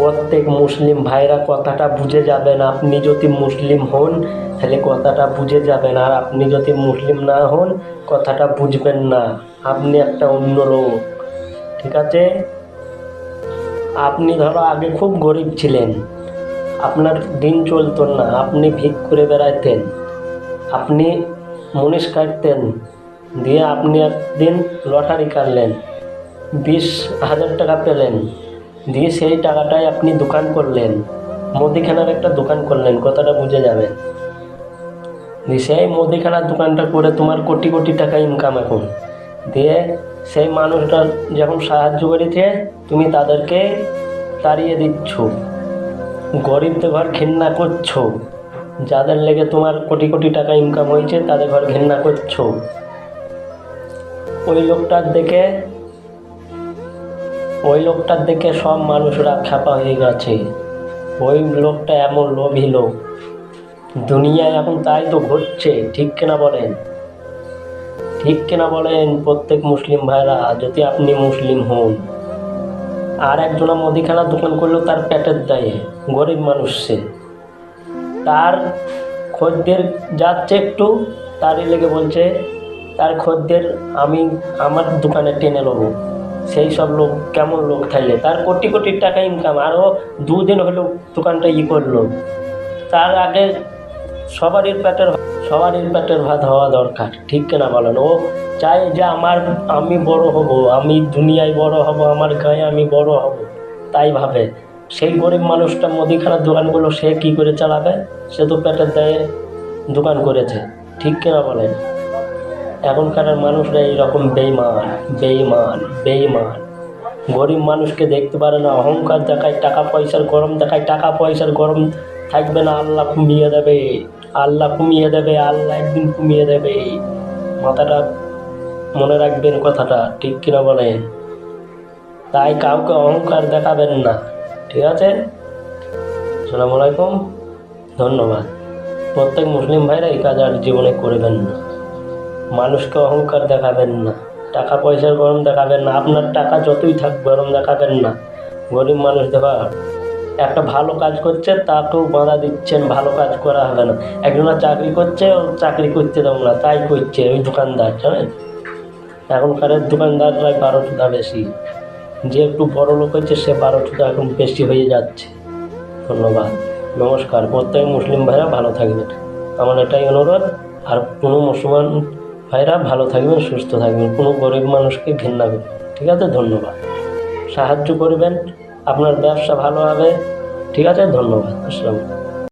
প্রত্যেক মুসলিম ভাইরা কথাটা বুঝে যাবেন, আপনি যদি মুসলিম হন, তাহলে কথাটা বুঝে যাবেন। আর আপনি যদি মুসলিম না হন, কথাটা বুঝবেন না। আপনি একটা অন্য লোক। ঠিক আছে? আপনি ধরো আগে খুব গরিব ছিলেন। আপনার দিন চলতো না। আপনি ভিক করে বেড়াইতেন। আপনি মুনিশ কাটতেন। দিয়ে আপনি একদিন লটারি কাটলেন। বিশ হাজার টাকা পেলেন। দিয়ে সেই টাকাটায় আপনি দোকান করলেন। মুদিখানার একটা দোকান করলেন, কথাটা বুঝে যাবেন দিয়ে সেই মুদিখানার দোকানটা করে তোমার কোটি কোটি টাকা ইনকাম এখন। দিয়ে সেই মানুষটা যখন সাহায্য করেছে, তুমি তাদেরকে তাড়িয়ে দিচ্ছ। গরিবদের ঘর ঘেন্না করছ। যাদের লেগে তোমার কোটি কোটি টাকা ইনকাম হয়েছে, তাদের ঘর ঘেন্না করছ। ওই লোকটার দেখে ওই লোকটার দেখে সব মানুষরা খ্যাপা হয়ে গেছে। ওই লোকটা এমন লোভী লোক। দুনিয়ায় এখন তাই তো ঘটছে, ঠিক কিনা বলেন? ঠিক কিনা বলেন, প্রত্যেক মুসলিম ভাইরা, যদি আপনি মুসলিম হন। আর একজনা মুদিখানার দোকান করলেও তার পেটের দায়ে, গরিব মানুষ সে। তার খদ্দের যাচ্ছে একটু, তারই লেগে বলছে, তার খদ্দের আমি আমার দোকানে টেনে নেব। সেই সব লোক, কেমন লোক থাকলে? তার কোটি কোটি টাকা ইনকাম আরও দুদিন হলো দোকানটা ই করল। তার আগে সবারই পেটের সবারই পেটের ভাত হওয়া দরকার, ঠিক কিনা বলেন? ও চায় যে আমার, আমি বড় হব, আমি দুনিয়ায় বড় হব, আমার গায়ে আমি বড় হব। তাই ভাবে। সেই গরিব মানুষটা মুদিখানার দোকানগুলো সে কি করে চালাবে? সে তো পেটের দায়ে দোকান করেছে, ঠিক কিনা বলেন? এখনকার মানুষরা এইরকম বেইমান বেইমান বেইমান গরিব মানুষকে দেখতে পারে না, অহংকার দেখায়, টাকা পয়সার গরম দেখায়, টাকা পয়সার গরম থাকবে না, আল্লাহ কমিয়ে দেবে, আল্লাহ কমিয়ে দেবে, আল্লাহ একদিন কমিয়ে দেবে। মাথাটা মনে রাখবেন কথাটা, ঠিক কিনা বলেন? তাই কাউকে অহংকার দেখাবেন না, ঠিক আছে? আসসালামু আলাইকুম, ধন্যবাদ। প্রত্যেক মুসলিম ভাইরা এই কাজ আর জীবনে করবেন না। মানুষকে অহংকার দেখাবেন না, টাকা পয়সার গরম দেখাবেন না, আপনার টাকা যতই থাক গরম দেখাবেন না। গরিব মানুষ দেখা, একটা ভালো কাজ করছে, তাকেও বাধা দিচ্ছেন, ভালো কাজ করা হবে না। একজনা চাকরি করছে, ও চাকরি করতে দেবো না, তাই করছে ওই দোকানদার, জানেন? এখনকার বারো টাকা বেশি। যে একটু বড় লোক হচ্ছে সে বারো টাকা এখন বেশি হয়ে যাচ্ছে। ধন্যবাদ। নমস্কার। প্রত্যেক মুসলিম ভাইরা ভালো থাকবেন। আমার এটাই অনুরোধ। আর কোনো মুসলমান ভাইরা ভালো থাকবেন, সুস্থ থাকবেন। কোনো গরিব মানুষকে ঘৃণা করবেন ঠিক আছে? ধন্যবাদ। সাহায্য করবেন, আপনার ব্যবসা ভালো হবে। ঠিক আছে? ধন্যবাদ। আসসালামু